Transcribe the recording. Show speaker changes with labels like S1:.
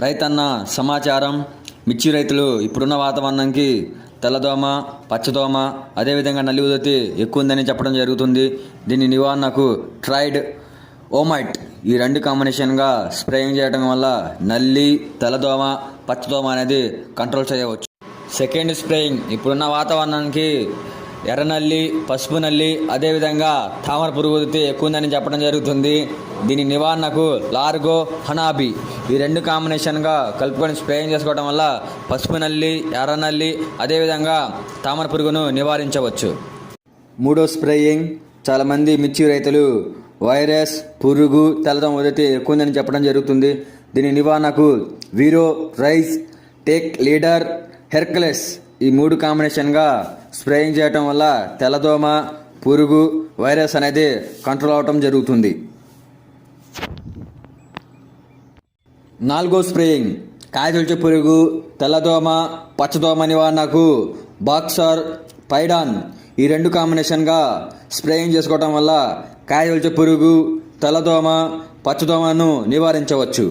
S1: రైతన్న సమాచారం. మిర్చి రైతులు ఇప్పుడున్న వాతావరణంకి తెల్లదోమ పచ్చదోమ అదేవిధంగా నల్లి ఉదతి ఎక్కువ ఉందని చెప్పడం జరుగుతుంది. దీని నివారణకు ట్రైడ్ ఓమైట్ ఈ రెండు కాంబినేషన్గా స్ప్రేయింగ్ చేయడం వల్ల నల్లి తెల్లదోమ పచ్చదోమ అనేది కంట్రోల్ చేయవచ్చు. సెకండ్ స్ప్రేయింగ్ ఇప్పుడున్న వాతావరణానికి ఎర్రనల్లి పసుపు నల్లి అదేవిధంగా తామర పురుగు ఎక్కువ ఉందని చెప్పడం జరుగుతుంది. దీని నివారణకు లార్గో హనాబి ఈ రెండు కాంబినేషన్గా కలుపుకొని స్ప్రేయింగ్ చేసుకోవడం వల్ల పసుపు నల్లి ఎర్రనల్లి అదేవిధంగా తామర పురుగును నివారించవచ్చు. మూడో స్ప్రేయింగ్ చాలామంది మిర్చి రైతులు వైరస్ పురుగు తెల్లదం ఉదతి ఎక్కువ ఉందని చెప్పడం జరుగుతుంది. దీని నివారణకు వీరో రైస్ టేక్ లీడర్ హెర్కలెస్ ఈ మూడు కాంబినేషన్గా స్ప్రేయింగ్ చేయటం వల్ల తెల్లదోమ పురుగు వైరస్ అనేది కంట్రోల్ అవటం జరుగుతుంది. నాలుగో స్ప్రేయింగ్ కాయతుల్చి పురుగు తెల్లదోమ పచ్చదోమ నివారణకు బాక్సర్ పైడాన్ ఈ రెండు కాంబినేషన్గా స్ప్రేయింగ్ చేసుకోవటం వల్ల కాయతుల్చి పురుగు తెల్లదోమ పచ్చదోమను నివారించవచ్చు.